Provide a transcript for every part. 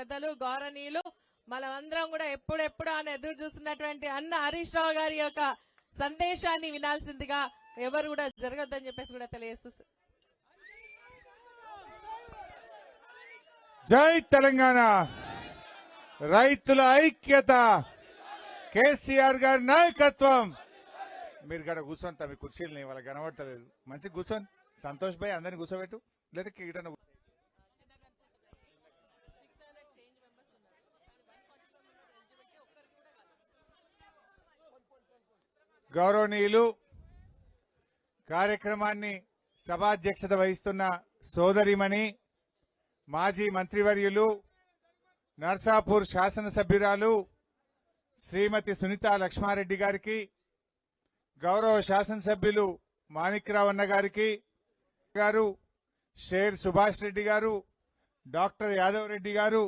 పెద్దలు గౌరవనీయులు మనమందరం కూడా ఎప్పుడెప్పుడు అని ఎదురు చూస్తున్నటువంటి అన్న హరీష్ రావు గారి యొక్క సందేశాన్ని వినాల్సిందిగా ఎవరు కూడా జరగద్దని చెప్పేసి కూడా తెలియజేస్తుంది జై తెలంగాణ. రైతుల ఐక్యత. కేసీఆర్ గారి నాయకత్వం. మీరు గడ కూర్చొని తమ కుర్చీలని వాళ్ళకి కనబడతలేదు. మంచి కూర్చొని. సంతోష్ భాయ్ అందరిని కూర్చోబెట్టు. లేదా కీటన గౌరవనీయులు కార్యక్రమాన్ని సభాధ్యక్షత వహిస్తున్న సోదరిమణి మాజీ మంత్రివర్యులు నర్సాపూర్ శాసనసభ్యురాలు శ్రీమతి సునీత లక్ష్మారెడ్డి గారికి గౌరవ శాసనసభ్యులు మాణిక్రావన్న గారికి గారు షేర్ సుభాష్ రెడ్డి గారు డాక్టర్ యాదవ్ రెడ్డి గారు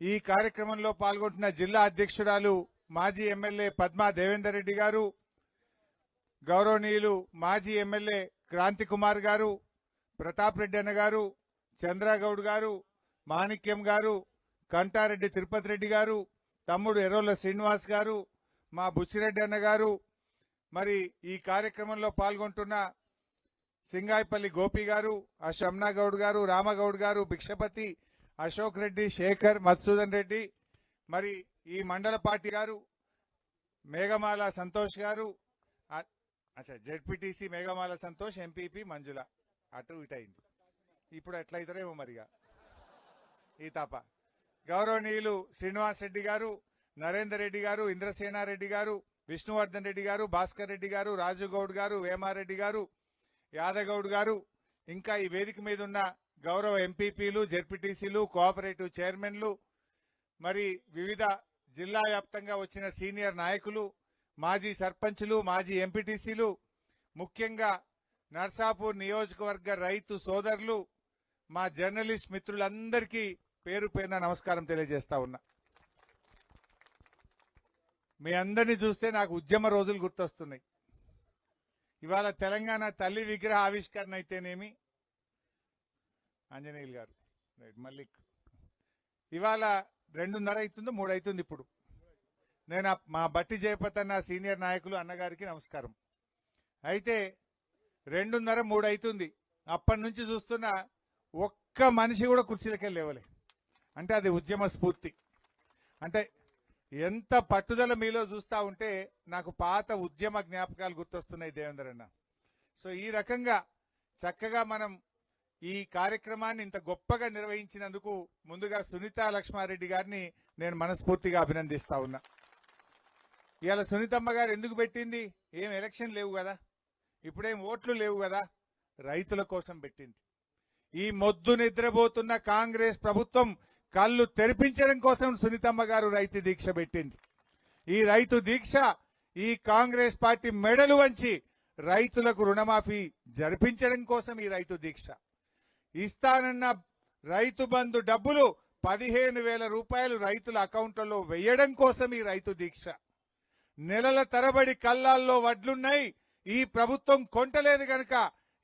ఈ కార్యక్రమంలో పాల్గొంటున్న జిల్లా అధ్యక్షురాలు మాజీ ఎమ్మెల్యే పద్మా దేవేందర్ రెడ్డి గారు గౌరవనీయులు మాజీ ఎమ్మెల్యే క్రాంతి కుమార్ గారు ప్రతాప్ రెడ్డి అన్న గారు చంద్రగౌడ్ గారు మాణిక్యం గారు కంటారెడ్డి తిరుపతి రెడ్డి గారు తమ్ముడు ఎర్రోల శ్రీనివాస్ గారు మా బుచ్చిరెడ్డి అన్న గారు మరి ఈ కార్యక్రమంలో పాల్గొంటున్న సింగాయపల్లి గోపి గారు అశమ్నా గౌడ్ గారు రామగౌడ్ గారు భిక్షపతి అశోక్ రెడ్డి శేఖర్ మధుసూదన్ రెడ్డి మరి ఈ మండల పార్టీ గారు మేఘమాల సంతోష్ గారు అచ్చా జెడ్పీటీసీ మేఘమాల సంతోష్ ఎంపీపీ మంజుల. అటు ఇటు అయింది. ఇప్పుడు ఎట్లయితారేమో మరిగా ఈ తాప. గౌరవనీయులు శ్రీనివాస్ రెడ్డి గారు నరేందర్ రెడ్డి గారు ఇంద్రసేనారెడ్డి గారు విష్ణువర్ధన్ రెడ్డి గారు భాస్కర్ రెడ్డి గారు రాజుగౌడ్ గారు వేమారెడ్డి గారు యాదగౌడ్ గారు ఇంకా ఈ వేదిక మీద ఉన్న గౌరవ ఎంపీపీలు జెడ్పీటీసీలు కోఆపరేటివ్ చైర్మన్లు మరి వివిధ జిల్లా వ్యాప్తంగా వచ్చిన సీనియర్ నాయకులు మాజీ సర్పంచ్లు మాజీ ఎంపీటీసీలు ముఖ్యంగా నర్సాపూర్ నియోజకవర్గ రైతు సోదరులు మా జర్నలిస్ట్ మిత్రులందరికీ పేరు పేరున నమస్కారం తెలియజేస్తా ఉన్నా. మీ అందరినీ చూస్తే నాకు ఉద్యమ రోజులు గుర్తొస్తున్నాయి. ఇవాళ తెలంగాణ తల్లి విగ్రహ ఆవిష్కరణ అయితేనేమి? ఆంజనేయులు గారు రైట్, మల్లిక్. ఇవాళ రెండున్నర అవుతుందో మూడు అవుతుంది ఇప్పుడు. నేను మా బట్టి జయపతి అన్న సీనియర్ నాయకులు అన్నగారికి నమస్కారం. అయితే రెండున్నర మూడు అవుతుంది అప్పటి నుంచి చూస్తున్న ఒక్క మనిషి కూడా కుర్చీలకే లేవలే. అంటే అది ఉద్యమ స్ఫూర్తి. అంటే ఎంత పట్టుదల మీలో చూస్తా ఉంటే నాకు పాత ఉద్యమ జ్ఞాపకాలు గుర్తొస్తున్నాయి దేవేంద్ర అన్న సో ఈ రకంగా చక్కగా మనం ఈ కార్యక్రమాన్ని ఇంత గొప్పగా నిర్వహించినందుకు ముందుగా సునీత లక్ష్మారెడ్డి గారిని నేను మనస్ఫూర్తిగా అభినందిస్తా ఉన్నా. ఇవాళ సునీతమ్మ గారు ఎందుకు పెట్టింది? ఏం ఎలక్షన్ లేవు కదా. ఇప్పుడేం ఓట్లు లేవు కదా. రైతుల కోసం పెట్టింది. ఈ మొద్దు నిద్రపోతున్న కాంగ్రెస్ ప్రభుత్వం కళ్ళు తెరిపించడం కోసం సునీతమ్మ గారు రైతు దీక్ష పెట్టింది. ఈ రైతు దీక్ష ఈ కాంగ్రెస్ పార్టీ మెడలు వంచి రైతులకు రుణమాఫీ జరిపించడం కోసం ఈ రైతు దీక్ష. ఇస్తానన్న రైతు బంధు డబ్బులు పదిహేను వేల రూపాయలు రైతుల అకౌంట్లలో వేయడం కోసం ఈ రైతు దీక్ష. నెలల తరబడి కళ్ళాల్లో వడ్లున్నాయి. ఈ ప్రభుత్వం కొంటలేదు గనక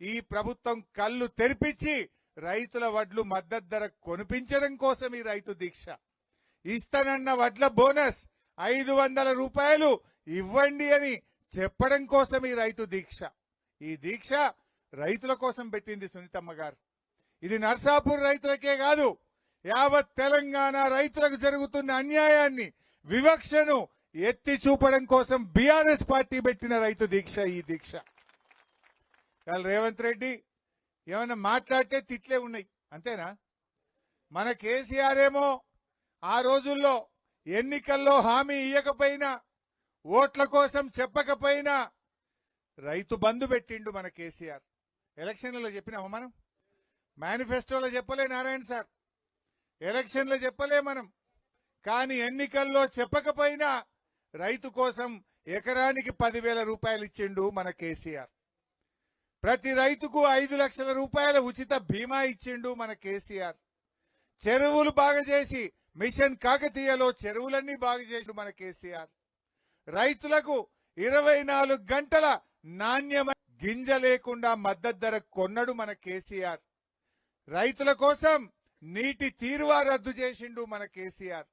ఈ ప్రభుత్వం కళ్ళు తెరిపించి రైతుల వడ్లు మద్దతు ధర కొనిపించడం కోసం ఈ రైతు దీక్ష. ఇస్తానన్న వడ్ల బోనస్ ఐదు వందల రూపాయలు ఇవ్వండి అని చెప్పడం కోసం ఈ రైతు దీక్ష. ఈ దీక్ష రైతుల కోసం పెట్టింది సునీతమ్మ గారు. ఇది నర్సాపూర్ రైతులకే కాదు యావత్ తెలంగాణ రైతులకు జరుగుతున్న అన్యాయాన్ని వివక్షను ఎత్తి చూపడం కోసం బీఆర్ఎస్ పార్టీ పెట్టిన రైతు దీక్ష ఈ దీక్ష. వాళ్ళు రేవంత్ రెడ్డి ఏమైనా మాట్లాడితే తిట్లే ఉన్నాయి. అంతేనా? మన కేసీఆర్ ఏమో ఆ రోజుల్లో ఎన్నికల్లో హామీ ఇయ్యకపోయినా ఓట్ల కోసం చెప్పకపోయినా రైతు బంధు పెట్టిండు మన కేసీఆర్. ఎలక్షన్లలో చెప్పినామా మనం? మేనిఫెస్టోలో చెప్పలే నారాయణ సార్. ఎలక్షన్లో చెప్పలే మనం. కానీ ఎన్నికల్లో చెప్పకపోయినా రైతు కోసం ఎకరానికి పదివేల రూపాయలు ఇచ్చిండు మన కేసీఆర్. ప్రతి రైతుకు ఐదు లక్షల రూపాయల ఉచిత బీమా ఇచ్చిండు మన కేసీఆర్. చెరువులు బాగా చేసి మిషన్ కాకతీయలో చెరువులన్నీ బాగా చేసిండు మన కేసీఆర్. రైతులకు ఇరవై నాలుగు గంటల నాణ్యమైన గింజ లేకుండా మద్దతు ధర కొన్నడు మన కేసీఆర్. రైతుల కోసం నీటి తీరువా రద్దు చేసిండు మన కేసీఆర్.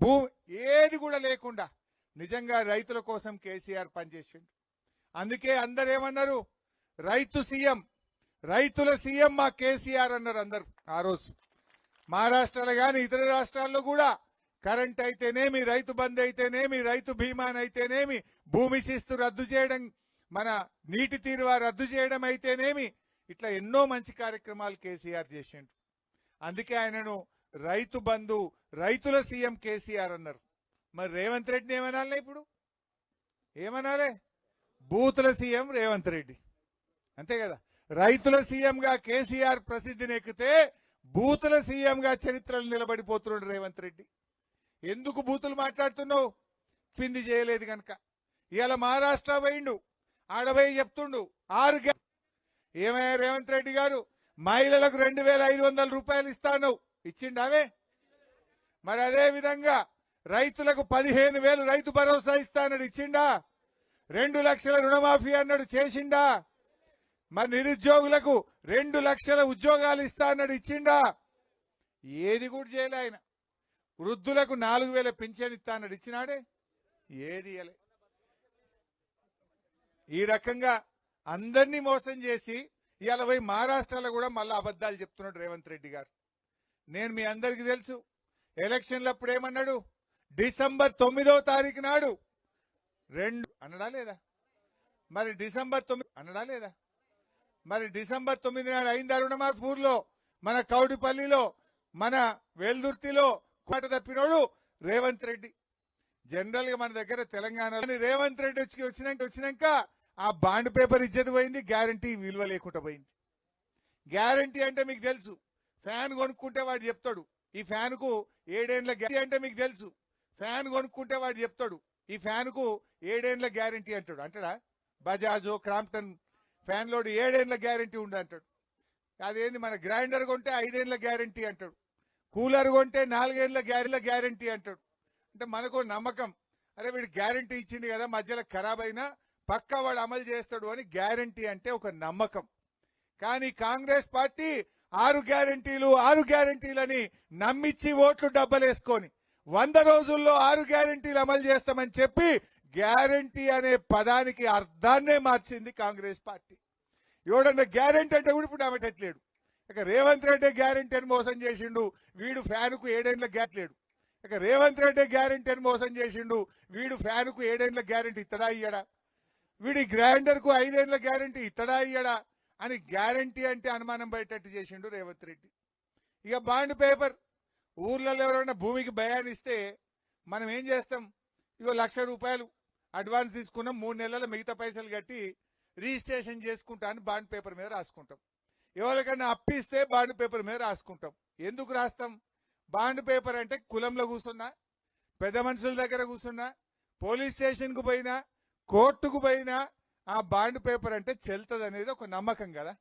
భూ ఏది కూడా లేకుండా నిజంగా రైతుల కోసం కేసీఆర్ పనిచేసిండు. అందుకే అందరు ఏమన్నారు రైతు సీఎం రైతుల సీఎం మా కేసీఆర్ అన్నారు అందరు ఆ రోజు. మహారాష్ట్రలో కానీ ఇతర రాష్ట్రాల్లో కూడా కరెంట్ అయితేనేమి రైతు బంద్ అయితేనేమి రైతు బీమానైతేనేమి భూమి శిస్తు రద్దు చేయడం మన నీటి తీరువా రద్దు చేయడం అయితేనేమి ఇట్లా ఎన్నో మంచి కార్యక్రమాలు కేసీఆర్ చేసిండు. అందుకే ఆయనను రైతు బంధు రైతుల సీఎం కేసీఆర్ అన్నారు. మరి రేవంత్ రెడ్డిని ఏమనాలి ఇప్పుడు? ఏమనాలి? బూతుల సీఎం రేవంత్ రెడ్డి. అంతే కదా? రైతుల సీఎంగా కేసీఆర్ ప్రసిద్ధిని ఎక్కితే బూతుల సీఎంగా చరిత్రలు నిలబడిపోతున్నాడు రేవంత్ రెడ్డి. ఎందుకు బూతులు మాట్లాడుతున్నావు? చింది చేయలేదు కనుక ఇవాళ మహారాష్ట్ర పోయిండు. ఆడబోయి చెప్తుండు ఆరు గ్యా- ఏమయ్యా రేవంత్ రెడ్డి గారు? మహిళలకు రెండు వేల ఐదు రూపాయలు ఇస్తాను ఇచ్చిండావే? మరి అదే విధంగా రైతులకు పదిహేను వేలు రైతు భరోసా ఇస్తానని ఇచ్చిండా? రెండు లక్షల రుణమాఫీ అన్నాడు చేసిండా? మరి నిరుద్యోగులకు రెండు లక్షల ఉద్యోగాలు ఇస్తా అన్నాడు ఇచ్చిండా? ఏది కూడా చేయలే ఆయన. వృద్ధులకు నాలుగు వేల పింఛన్ ఇస్తా అన్నాడు ఇచ్చినాడే? ఏది ఇయ్యలే. ఈ రకంగా అందరినీ మోసం చేసి ఇవాళ పోయి మహారాష్ట్రలో కూడా మళ్ళీ అబద్ధాలు చెప్తున్నాడు రేవంత్ రెడ్డి గారు. నేను మీ అందరికీ తెలుసు ఎలక్షన్లప్పుడు ఏమన్నాడు? డిసెంబర్ తొమ్మిదో తారీఖు నాడు రెండు అనడా లేదా? మరి డిసెంబర్ తొమ్మిది అనడా లేదా? మరి డిసెంబర్ తొమ్మిది నాడు అయిందా రుణమాఫీ ఊర్లో? మన కౌడిపల్లిలో మన వేల్దుర్తిలో కోట తప్పినోడు రేవంత్ రెడ్డి. జనరల్గా మన దగ్గర తెలంగాణలో రేవంత్ రెడ్డి వచ్చి వచ్చినాక వచ్చినాక ఆ బాండ్ పేపర్ ఇచ్చేది పోయింది గ్యారంటీ విలువ లేకుండా పోయింది. గ్యారంటీ అంటే మీకు తెలుసు. ఫ్యాన్ కొనుక్కుంటే వాడు చెప్తాడు. ఈ ఫ్యాన్కు ఏడేండ్ల గ్యారంటీ అంటే మీకు తెలుసు. ఫ్యాన్ కొనుక్కుంటే వాడు చెప్తాడు ఈ ఫ్యాన్కు ఏడేండ్ల గ్యారంటీ అంటాడు. అంటాడా? బజాజ్ క్రాంప్టన్ ఫ్యాన్ లోడ్ ఏడేండ్ల గ్యారంటీ ఉంది అంటాడు అదేంది మన గ్రైండర్ కొంటే ఐదేండ్ల గ్యారంటీ అంటాడు. కూలర్ కొంటే నాలుగేండ్ల గ్యారెంట్ల గ్యారంటీ అంటాడు. అంటే మనకు నమ్మకం. అరే వీడు గ్యారంటీ ఇచ్చింది కదా మధ్యలో ఖరాబ్ అయినా పక్క వాడు అమలు చేస్తాడు అని గ్యారంటీ అంటే ఒక నమ్మకం. కానీ కాంగ్రెస్ పార్టీ ఆరు గ్యారంటీలు ఆరు గ్యారంటీలని నమ్మిచ్చి ఓట్లు డబ్బలేసుకొని వంద రోజుల్లో ఆరు గ్యారంటీలు అమలు చేస్తామని చెప్పి గ్యారంటీ అనే పదానికి అర్థాన్నే మార్చింది కాంగ్రెస్ పార్టీ. ఎవడన్నా గ్యారంటీ అంటే కూడా ఇప్పుడు అమ్మటట్లేడు ఇక రేవంత్ రెడ్డి గ్యారంటీ అని మోసం చేసిండు వీడు ఫ్యాన్కు ఏడేండ్ల గ్యాట్లేడు ఇక రేవంత్ రెడ్డి గ్యారంటీ అని మోసం చేసిండు వీడు ఫ్యాన్కు ఏడేండ్ల గ్యారంటీ ఇత్తడా ఇయ్యడా? వీడి గ్రైండర్కు ఐదేండ్ల గ్యారంటీ ఇత్తడా ఇయ్యడా? అని గ్యారంటీ అంటే అనుమానం పడేటట్టు చేసిండు రేవంత్ రెడ్డి. ఇక బాండ్ పేపర్ ఊర్లలో ఎవరైనా భూమికి భయాన్నిస్తే మనం ఏం చేస్తాం? ఇగో లక్ష రూపాయలు అడ్వాన్స్ తీసుకున్నాం మూడు నెలల మిగతా పైసలు కట్టి రిజిస్ట్రేషన్ చేసుకుంటా అని బాండ్ పేపర్ మీద రాసుకుంటాం. ఎవరికైనా అప్పిస్తే బాండ్ పేపర్ మీద రాసుకుంటాం. ఎందుకు రాస్తాం? బాండ్ పేపర్ అంటే కులంలో కూర్చున్నా పెద్ద మనుషుల దగ్గర కూర్చున్నా పోలీస్ స్టేషన్కు పోయినా కోర్టుకు పోయినా ఆ బాండ్ పేపర్ అంటే చెల్తుంది అనేది ఒక నమ్మకం కదా.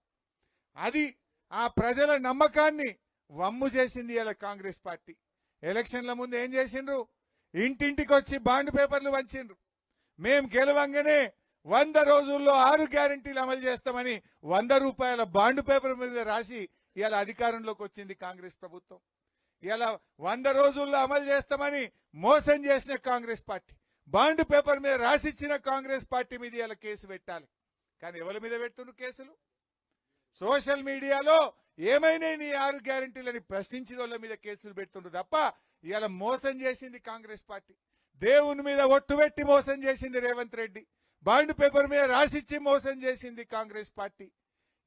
అది ఆ ప్రజల నమ్మకాన్ని వమ్ము చేసింది ఇలా కాంగ్రెస్ పార్టీ. ఎలక్షన్ల ముందు ఏం చేసిండ్రు? ఇంటింటికి వచ్చి బాండ్ పేపర్లు వంచిండ్రు. మేం గెలవంగానే వంద రోజుల్లో ఆరు గ్యారంటీలు అమలు చేస్తామని వంద రూపాయల బాండ్ పేపర్ మీద రాసి ఇలా అధికారంలోకి వచ్చింది కాంగ్రెస్ ప్రభుత్వం. ఇలా వంద రోజుల్లో అమలు చేస్తామని మోసం చేసిన కాంగ్రెస్ పార్టీ. బాండ్ పేపర్ మీద రాసిచ్చిన కాంగ్రెస్ పార్టీ మీద ఇలా కేసు పెట్టాలి. కానీ ఎవరి మీద పెడుతున్నారు కేసులు? సోషల్ మీడియాలో ఏమైనా నీ ఆరు గ్యారంటీలని ప్రశ్నించిన వాళ్ళ మీద కేసులు పెడుతుండ్రు తప్ప ఇలా మోసం చేసింది కాంగ్రెస్ పార్టీ. దేవుని మీద ఒట్టు పెట్టి మోసం చేసింది రేవంత్ రెడ్డి. బాండ్ పేపర్ మీద రాసిచ్చి మోసం చేసింది కాంగ్రెస్ పార్టీ.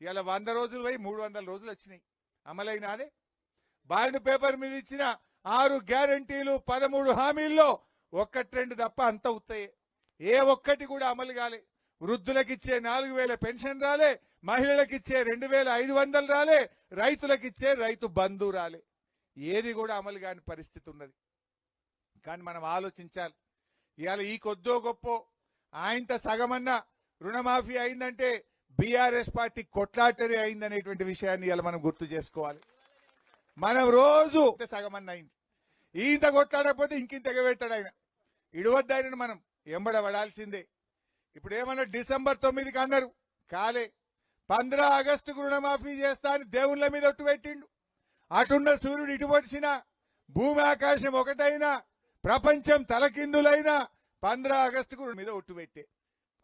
ఇలా వంద రోజులు పోయి మూడు వందల రోజులు వచ్చినాయి. అమలైనాదే? బాండ్ పేపర్ మీద ఇచ్చిన ఆరు గ్యారంటీలు పదమూడు హామీల్లో ఒక్కటి రెండు తప్ప అంత ఉత్తయే. ఏ ఒక్కటి కూడా అమలు కాలే. వృద్ధులకు ఇచ్చే నాలుగు వేల పెన్షన్ రాలే మహిళలకు ఇచ్చే రెండు వేల ఐదు వందలు రాలే రైతులకు ఇచ్చే రైతు బంధు రాలే. ఏది కూడా అమలు కాని పరిస్థితి ఉన్నది. కానీ మనం ఆలోచించాలి. ఇవాళ ఈ కొద్దో గొప్ప ఆయంత సగమన్నా రుణమాఫీ అయిందంటే బీఆర్ఎస్ పార్టీ కొట్లాటరి అయిందనేటువంటి విషయాన్ని ఇలా మనం గుర్తు చేసుకోవాలి. మనం రోజు సగమన్న అయింది. ఈంత కొట్లాడకపోతే ఇంకింతగా పెట్టాడు ఆయన. ఇడవద్దాయనని మనం. ఎంబడబడాల్సిందే. ఇప్పుడు ఏమన్నా డిసెంబర్ తొమ్మిదికి అన్నారు. కాలే. పంద్రా ఆగస్టుకు రుణమాఫీ చేస్తా అని దేవుళ్ళ మీద ఒట్టు పెట్టిండు. అటున్న సూర్యుడు ఇటు భూమి ఆకాశం ఒకటైనా ప్రపంచం తలకిందులైనా పంద్రా ఆగస్టుకు మీద ఒట్టు పెట్టే.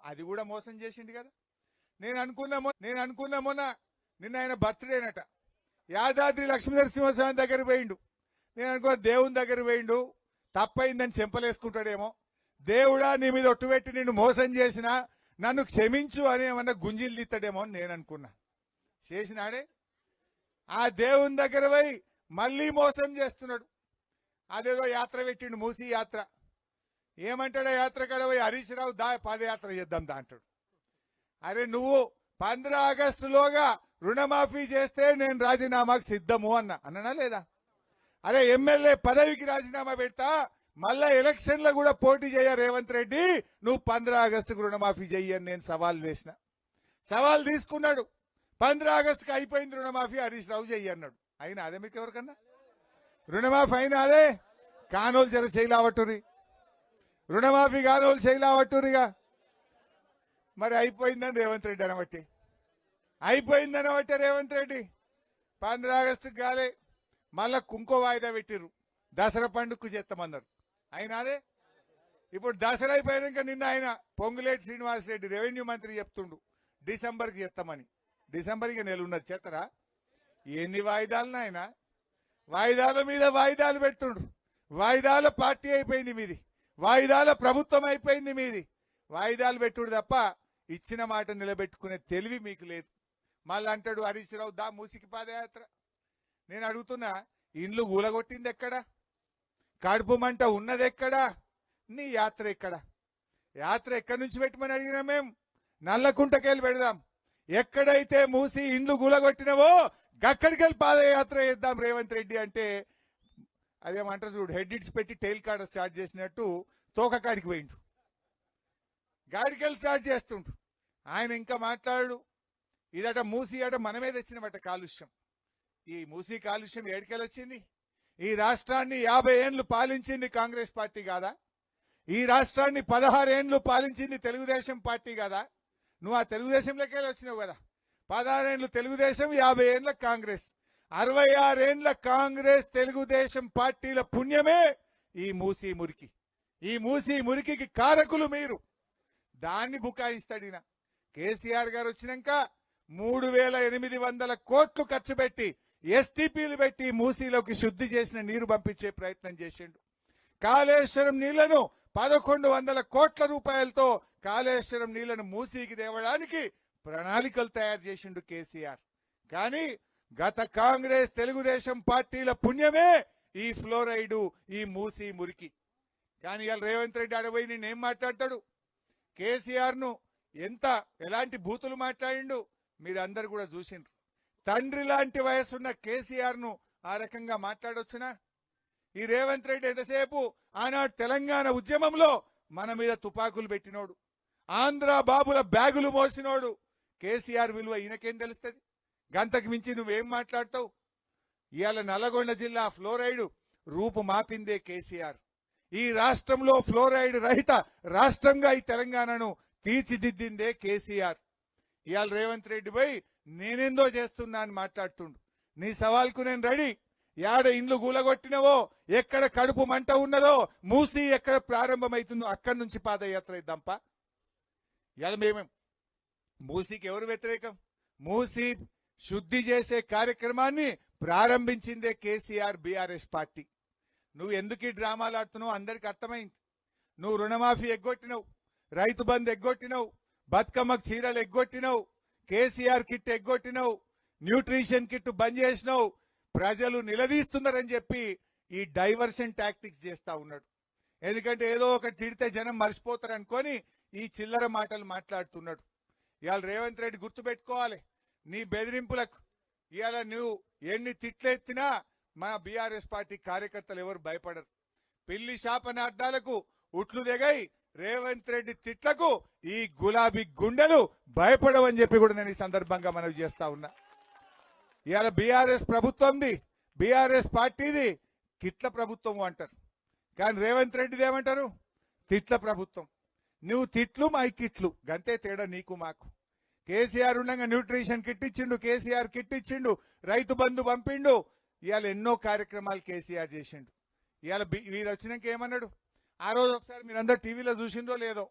అది కూడా మోసం చేసిండు కదా. నేను అనుకున్న నేను అనుకున్న మొన్న నిన్న ఆయన బర్త్డేనట యాదాద్రి లక్ష్మీ నరసింహస్వామి దగ్గర పోయిండు. నేను అనుకున్న దేవుని దగ్గర పోయిండు. తప్పైందని చెంపలేసుకుంటాడేమో. దేవుడా నీ మీద ఒట్టుపెట్టి నిన్ను మోసం చేసినా నన్ను క్షమించు అని ఏమన్నా గుంజిలు తీస్తాడేమో అని నేను అనుకున్నా. చేసినాడే? ఆ దేవుని దగ్గర పోయి మళ్ళీ మోసం చేస్తున్నాడు. అదేదో యాత్ర పెట్టిండు మూసి యాత్ర. ఏమంటాడు యాత్ర కడ పోయి హరీష్ రావు దా పాదయాత్ర చేద్దాం దా అంటాడు. అరే నువ్వు పంద్ర ఆగస్టులోగా రుణమాఫీ చేస్తే నేను రాజీనామాకు సిద్ధము అన్న. అన్ననా లేదా? అరే ఎమ్మెల్యే పదవికి రాజీనామా పెడతా మళ్ళా ఎలక్షన్లో కూడా పోటీ చేయ రేవంత్ రెడ్డి నువ్వు పంద్ర ఆగస్టుకు రుణమాఫీ చెయ్యని నేను సవాల్ వేసిన. సవాల్ తీసుకున్నాడు. పంద్ర ఆగస్టుకి అయిపోయింది రుణమాఫీ హరీష్ రావు చెయ్యి అన్నాడు. అయినా అదే మీకు ఎవరికన్నా? రుణమాఫీ అయినా అదే? కానోలు జర చేయలావట్టురి రుణమాఫీ కానోలు చేయలావట్టురిగా మరి అయిపోయిందని రేవంత్ రెడ్డి అనబట్టి. అయిపోయిందని రేవంత్ రెడ్డి. పంద్ర ఆగస్టుకు కాలే. మళ్ళా కుంకో వాయిదా పెట్టిర్రు. దసరా పండుగకు చేస్తామన్నారు అయినా అదే. ఇప్పుడు దసరా అయిపోయాక నిన్న ఆయన పొంగులేటి శ్రీనివాసరెడ్డి రెవెన్యూ మంత్రి చెప్తుండు. డిసెంబర్కి చెప్తామని. డిసెంబర్కి నెల ఉన్నది చేతరా? ఎన్ని వాయిదాలను ఆయన వాయిదాల మీద వాయిదాలు పెడుతుండు. వాయిదాల పార్టీ అయిపోయింది మీది. వాయిదాల ప్రభుత్వం అయిపోయింది మీది. వాయిదాలు పెట్టుడు తప్ప ఇచ్చిన మాట నిలబెట్టుకునే తెలివి మీకు లేదు. మళ్ళీ అంటాడు హరీష్ రావు దా మూసికి పాదయాత్ర. నేను అడుగుతున్నా ఇండ్లు గూలగొట్టింది ఎక్కడ? కడుపు మంట ఉన్నది నీ యాత్ర ఎక్కడ? యాత్ర ఎక్కడి నుంచి పెట్టమని అడిగినా మేం? నల్లకుంటకెళ్ళి పెడదాం. ఎక్కడైతే మూసి ఇండ్లు గులగొట్టినవో గక్కడికెళ్ళి పాదయాత్ర చేద్దాం రేవంత్ రెడ్డి అంటే అదేమంటారు చూడు హెడ్ ఇట్స్ పెట్టి టైల్ కాడ స్టార్ట్ చేసినట్టు తోకకాడికి పోయిండు. గాడికెళ్ళి స్టార్ట్ చేస్తుండు. ఆయన ఇంకా మాట్లాడు ఇదట మూసి అట మనమే తెచ్చినమట కాలుష్యం. ఈ మూసి కాలుష్యం ఏడికెళ్ళి వచ్చింది? ఈ రాష్ట్రాన్ని యాభై ఏండ్లు పాలించింది కాంగ్రెస్ పార్టీ కాదా? ఈ రాష్ట్రాన్ని పదహారు ఏండ్లు పాలించింది తెలుగుదేశం పార్టీ కాదా? నువ్వు ఆ తెలుగుదేశంలోకి వెళ్ళి వచ్చినావు కదా. పదహారేండ్లు తెలుగుదేశం యాభై ఏండ్ల కాంగ్రెస్. అరవై ఆరేండ్ల కాంగ్రెస్ తెలుగుదేశం పార్టీల పుణ్యమే ఈ మూసీ మురికి. ఈ మూసి మురికికి కారకులు మీరు. దాన్ని బుకాయిస్తాడు ఈయన. కేసీఆర్ గారు వచ్చినాక మూడు వేల ఎనిమిది వందల కోట్లు ఖర్చు పెట్టి ఎస్టీపీలు పెట్టి మూసీలోకి శుద్ధి చేసిన నీరు పంపించే ప్రయత్నం చేసిండు. కాళేశ్వరం నీళ్ళను పదకొండు వందల కోట్ల రూపాయలతో కాళేశ్వరం నీళ్ళను మూసీకి తేవడానికి ప్రణాళికలు తయారు చేసిండు కేసీఆర్. కానీ గత కాంగ్రెస్ తెలుగుదేశం పార్టీల పుణ్యమే ఈ ఫ్లోరైడు ఈ మూసి మురికి. కానీ ఇవాళ రేవంత్ రెడ్డి అడపోయి నేనేం మాట్లాడతాడు? కేసీఆర్ను ఎంత ఎలాంటి బూతులు మాట్లాడిండు? మీరందరు కూడా చూసిండ్రు. తండ్రి లాంటి వయసున్న కేసీఆర్ను ఆ రకంగా మాట్లాడొచ్చునా? ఈ రేవంత్ రెడ్డి ఎంతసేపు ఆనాడు తెలంగాణ ఉద్యమంలో మన మీద తుపాకులు పెట్టినోడు ఆంధ్ర బాబుల బ్యాగులు మోసినోడు కేసీఆర్ విలువ ఈయనకేం తెలుస్తుంది? గంతకు మించి నువ్వేం మాట్లాడతావు? ఇవాళ నల్లగొండ జిల్లా ఫ్లోరైడ్ రూపు మాపిందే కేసీఆర్. ఈ రాష్ట్రంలో ఫ్లోరైడ్ రహిత రాష్ట్రంగా ఈ తెలంగాణను తీర్చిదిద్దిందే కేసీఆర్. ఇవాళ రేవంత్ రెడ్డి పోయి నేనేందో చేస్తున్నా అని మాట్లాడుతుండు. నీ సవాల్కు నేను రెడీ. యాడ ఇండ్లు గూలగొట్టినవో ఎక్కడ కడుపు మంట ఉన్నదో మూసి ఎక్కడ ప్రారంభమవుతుందో అక్కడి నుంచి పాదయాత్ర ఇద్దాంపా. ఇలా మేమేం? మూసీకి ఎవరు వ్యతిరేకం? మూసి శుద్ధి చేసే కార్యక్రమాన్ని ప్రారంభించిందే కేసీఆర్ బీఆర్ఎస్ పార్టీ. నువ్వు ఎందుకు ఈ డ్రామాలు ఆడుతున్నావు? అందరికి అర్థమైంది. నువ్వు రుణమాఫీ ఎగ్గొట్టినవు. రైతు బంద్ ఎగ్గొట్టినవు. బతుకమ్మకు చీరలు ఎగ్గొట్టినవు. కేసీఆర్ కిట్ ఎగ్గొట్టినవు న్యూట్రిషన్ కిట్ బంద్ చేసినావు ప్రజలు నిలదీస్తున్నారని చెప్పి ఈ డైవర్షన్ టాక్టిక్స్ చేస్తా ఉన్నాడు. ఎందుకంటే ఏదో ఒకటి తిడితే జనం మర్చిపోతారు అనుకొని ఈ చిల్లర మాటలు మాట్లాడుతున్నాడు. ఇవాళ రేవంత్ రెడ్డి గుర్తుపెట్టుకోవాలి నీ బెదిరింపులకు ఇవాళ నువ్వు ఎన్ని తిట్లెత్తినా మా బీఆర్ఎస్ పార్టీ కార్యకర్తలు ఎవరు భయపడరు. పిల్లి శాపనార్థాలకు ఉట్లు దిగై రేవంత్ రెడ్డి తిట్లకు ఈ గులాబీ గుండెలు భయపడవని చెప్పి కూడా నేను ఈ సందర్భంగా మనవి చేస్తా ఉన్నా. ఇవాళ బీఆర్ఎస్ ప్రభుత్వంది బీఆర్ఎస్ పార్టీది కిట్ల ప్రభుత్వం అంటారు. కానీ రేవంత్ రెడ్డిది ఏమంటారు? తిట్ల ప్రభుత్వం. నువ్వు తిట్లు మా కిట్లు గంతే తేడా నీకు మాకు. కేసీఆర్ ఉండగా న్యూట్రిషన్ కిట్ ఇచ్చిండు కేసీఆర్ కిట్ ఇచ్చిండు రైతు బంధు పంపిండు. ఇవాళ ఎన్నో కార్యక్రమాలు కేసీఆర్ చేసిండు. ఇవాళ వీరు వచ్చినాక ఏమన్నాడు? ఆ రోజు ఒకసారి మీరందరూ టీవీలో చూసిండ్రో లేదో?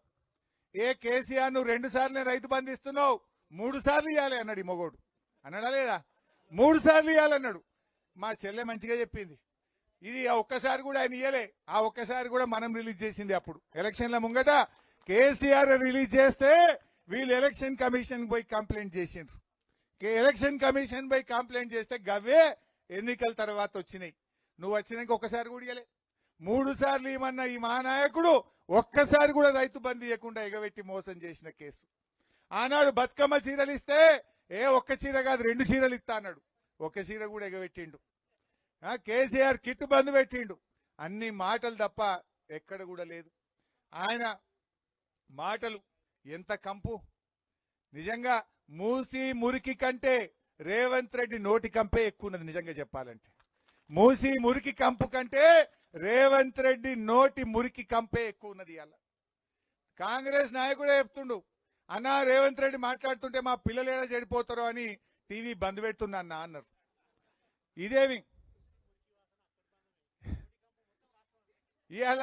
ఏ కేసీఆర్ నువ్వు రెండు సార్లు రైతు బంధిస్తున్నావు మూడు సార్లు ఇవ్వాలి అన్నాడు ఈ మొగోడు. అన్నాడా లేదా? మూడు సార్లు ఇవ్వాలన్నాడు మా చెల్లె మంచిగా చెప్పింది. ఇది ఒక్కసారి కూడా ఆయన ఇయ్యలే. ఆ ఒక్కసారి కూడా మనం రిలీజ్ చేసింది అప్పుడు. ఎలక్షన్ల ముంగట కేసీఆర్ రిలీజ్ చేస్తే వీళ్ళు ఎలక్షన్ కమిషన్ పోయి కంప్లైంట్ చేసిండ్రు. కే- ఎలక్షన్ కమిషన్ పోయి కంప్లైంట్ చేస్తే గవే ఎన్నికల తర్వాత వచ్చినాయి. నువ్వు వచ్చినాక ఒక్కసారి కూడా ఇయ్యలే. మూడు సార్లు ఏమన్నా ఈ మహానాయకుడు ఒక్కసారి కూడా రైతు బంద్ ఇవ్వకుండా ఎగబెట్టి మోసం చేసిన కేసు. ఆనాడు బతుకమ్మ చీరలు ఇస్తే ఏ ఒక్క చీర కాదు రెండు చీరలు ఇస్తా అన్నాడు. ఒక చీర కూడా ఎగబెట్టిండు. కేసీఆర్ కిట్టు బంద్ పెట్టిండు. అన్ని మాటలు తప్ప ఎక్కడ కూడా లేదు. ఆయన మాటలు ఎంత కంపు. నిజంగా మూసి మురికి కంటే రేవంత్ రెడ్డి నోటి కంపే ఎక్కువ ఉన్నది నిజంగా చెప్పాలంటే. మూసి మురికి కంపు కంటే రేవంత్ రెడ్డి నోటి మురికి కంపే ఎక్కువ ఉన్నది అలా కాంగ్రెస్ నాయకుడే చెప్తుండు అన్నా రేవంత్ రెడ్డి మాట్లాడుతుంటే మా పిల్లలు ఎలా చెడిపోతారో అని టీవీ బంద్ పెడుతున్నా అన్న అన్నారు. ఇదేమి? ఇవాళ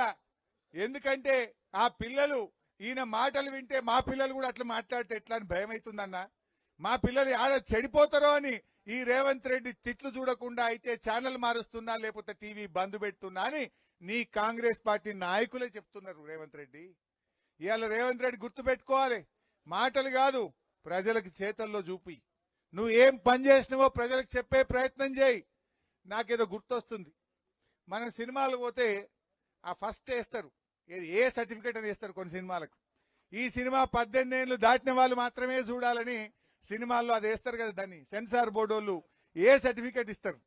ఎందుకంటే ఆ పిల్లలు ఈయన మాటలు వింటే మా పిల్లలు కూడా అట్లా మాట్లాడితే ఎట్లా అని భయం మా పిల్లలు ఆడ చెడిపోతారో అని ఈ రేవంత్ రెడ్డి తిట్లు చూడకుండా అయితే ఛానల్ మారుస్తున్నా లేకపోతే టీవీ బంద్ పెడుతున్నా అని నీ కాంగ్రెస్ పార్టీ నాయకులే చెప్తున్నారు రేవంత్ రెడ్డి. ఇవాళ రేవంత్ రెడ్డి గుర్తు పెట్టుకోవాలి మాటలు కాదు ప్రజలకు చేతల్లో చూపి. నువ్వు ఏం పని చేసినావో ప్రజలకు చెప్పే ప్రయత్నం చేయి. నాకేదో గుర్తొస్తుంది. మన సినిమాలు పోతే ఆ ఫస్ట్ వేస్తారు. ఏ సర్టిఫికేట్ అని వేస్తారు కొన్ని సినిమాలకు. ఈ సినిమా పద్దెనిమిది ఏళ్ళు దాటిన వాళ్ళు మాత్రమే చూడాలని సినిమాల్లో అది వేస్తారు కదా దాన్ని. సెన్సార్ బోర్డు వాళ్ళు ఏ సర్టిఫికేట్ ఇస్తారు?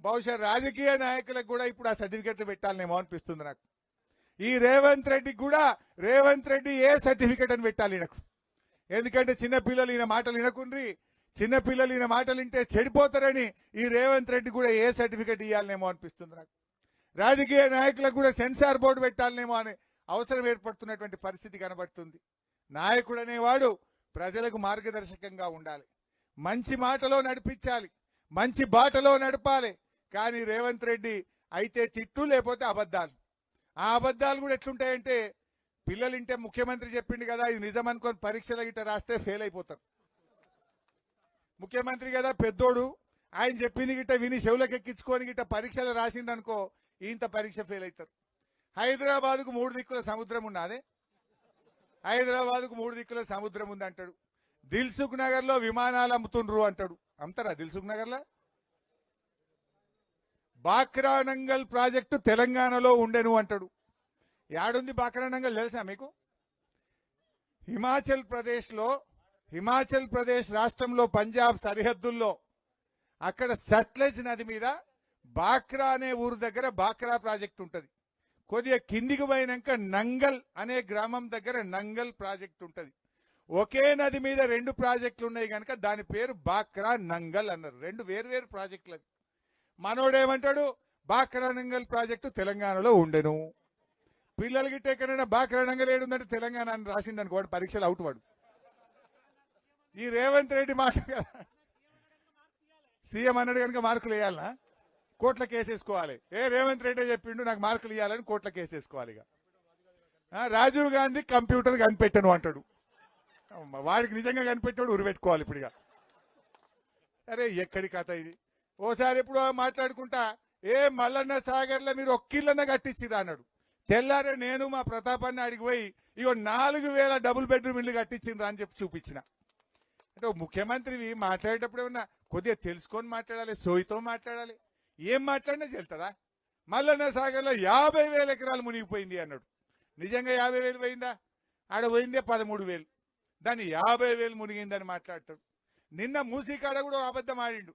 బహుశా రాజకీయ నాయకులకు కూడా ఇప్పుడు ఆ సర్టిఫికెట్ పెట్టాలనేమో అనిపిస్తుంది నాకు. ఈ రేవంత్ రెడ్డికి కూడా రేవంత్ రెడ్డి ఏ సర్టిఫికెట్ అని పెట్టాలి ఈయనకు? ఎందుకంటే చిన్నపిల్లలు ఈయన మాటలు వినకుండ్రి చిన్నపిల్లలు ఈయన మాటలు వింటే చెడిపోతారని ఈ రేవంత్ రెడ్డి కూడా ఏ సర్టిఫికెట్ ఇవ్వాలనేమో అనిపిస్తుంది నాకు. రాజకీయ నాయకులకు కూడా సెన్సార్ బోర్డు పెట్టాలనేమో అనే అవసరం ఏర్పడుతున్నటువంటి పరిస్థితి కనబడుతుంది. నాయకుడు అనేవాడు ప్రజలకు మార్గదర్శకంగా ఉండాలి. మంచి మాటలో నడిపించాలి. మంచి బాటలో నడపాలి. కానీ రేవంత్ రెడ్డి అయితే తిట్టు లేకపోతే అబద్ధాలు. ఆ అబద్ధాలు కూడా ఎట్లుంటాయంటే పిల్లలు ఇంటే ముఖ్యమంత్రి చెప్పిండు కదా ఇది నిజం అనుకొని పరీక్షల గిట్ట రాస్తే ఫెయిల్ అయిపోతారు. ముఖ్యమంత్రి కదా పెద్దోడు. ఆయన చెప్పింది గిట్ట విని చెవులకు ఎక్కించుకొని గిట్ట పరీక్షలు రాసిండు అనుకో ఇంత పరీక్ష ఫెయిల్ అవుతారు. హైదరాబాద్కు మూడు దిక్కుల సముద్రం ఉన్నదే. హైదరాబాద్కు మూడు దిక్కుల సముద్రం ఉంది అంటాడు. దిల్సుఖ్ నగర్లో విమానాలు అమ్ముతుండ్రు అంటాడు. అమ్ముతారా దిల్సుఖ్ నగర్లో? బాక్రానంగల్ ప్రాజెక్టు తెలంగాణలో ఉండెను అంటాడు. యాడుంది బాక్రానంగల్ తెలుసా మీకు? హిమాచల్ ప్రదేశ్లో హిమాచల్ ప్రదేశ్ రాష్ట్రంలో పంజాబ్ సరిహద్దుల్లో అక్కడ సట్లెజ్ నది మీద బాక్రా అనే ఊరు దగ్గర బాక్రా ప్రాజెక్ట్ ఉంటుంది. కొద్దిగా కిందికి పోయినాక నంగల్ అనే గ్రామం దగ్గర నంగల్ ప్రాజెక్ట్ ఉంటుంది. ఒకే నది మీద రెండు ప్రాజెక్టులు ఉన్నాయి కనుక దాని పేరు బాక్రా నంగల్ అన్నారు. రెండు వేరు వేరు ప్రాజెక్టులు అవి. మనోడేమంటాడు? బాక్రా నంగల్ ప్రాజెక్టు తెలంగాణలో ఉండెను. పిల్లలు గిట్ట బాక్రా నంగల్ ఏడుందంటే తెలంగాణ అని రాసిండు అనుకోండి పరీక్షలు అవుట్ వాడు. ఈ రేవంత్ రెడ్డి మాట కదా. సీఎం అన్నాడు కనుక మార్కులు వేయాలనా? కోట్ల కేసేసుకోవాలి ఏ రేవంత్ రెడ్డి చెప్పిండు నాకు మార్కులు ఇవ్వాలని కోట్ల కేసేసుకోవాలి ఇక. రాజీవ్ గాంధీ కంప్యూటర్ కనిపెట్టను అంటాడు. వాడికి నిజంగా కనిపెట్టాడు ఉరిపెట్టుకోవాలి ఇప్పుడు ఇక. అరే ఎక్కడి కథ ఇది? ఓసారి ఎప్పుడు మాట్లాడుకుంటా ఏ మల్లన్న సాగర్లో మీరు ఒక్కిళ్ళన్న కట్టించిరా అన్నాడు. తెల్లారే నేను మా ప్రతాపాన్ని అడిగిపోయి ఇగో నాలుగు వేల డబుల్ బెడ్రూమ్ ఇల్లు కట్టించిండ్రా అని చెప్పి చూపించిన. అంటే ముఖ్యమంత్రివి మాట్లాడేటప్పుడు ఏమన్నా కొద్దిగా తెలుసుకొని మాట్లాడాలి సోయితో మాట్లాడాలి. ఏం మాట్లాడినా చెల్తుందా? మల్లన్న సాగర్లో యాభై వేల ఎకరాలు మునిగిపోయింది అన్నాడు. నిజంగా యాభై వేలు పోయిందా? ఆడ పోయిందే పదమూడు వేలు. దాన్ని యాభై వేలు మునిగిందని మాట్లాడతాడు. నిన్న మూసీకాడ కూడా అబద్ధం ఆడిండు.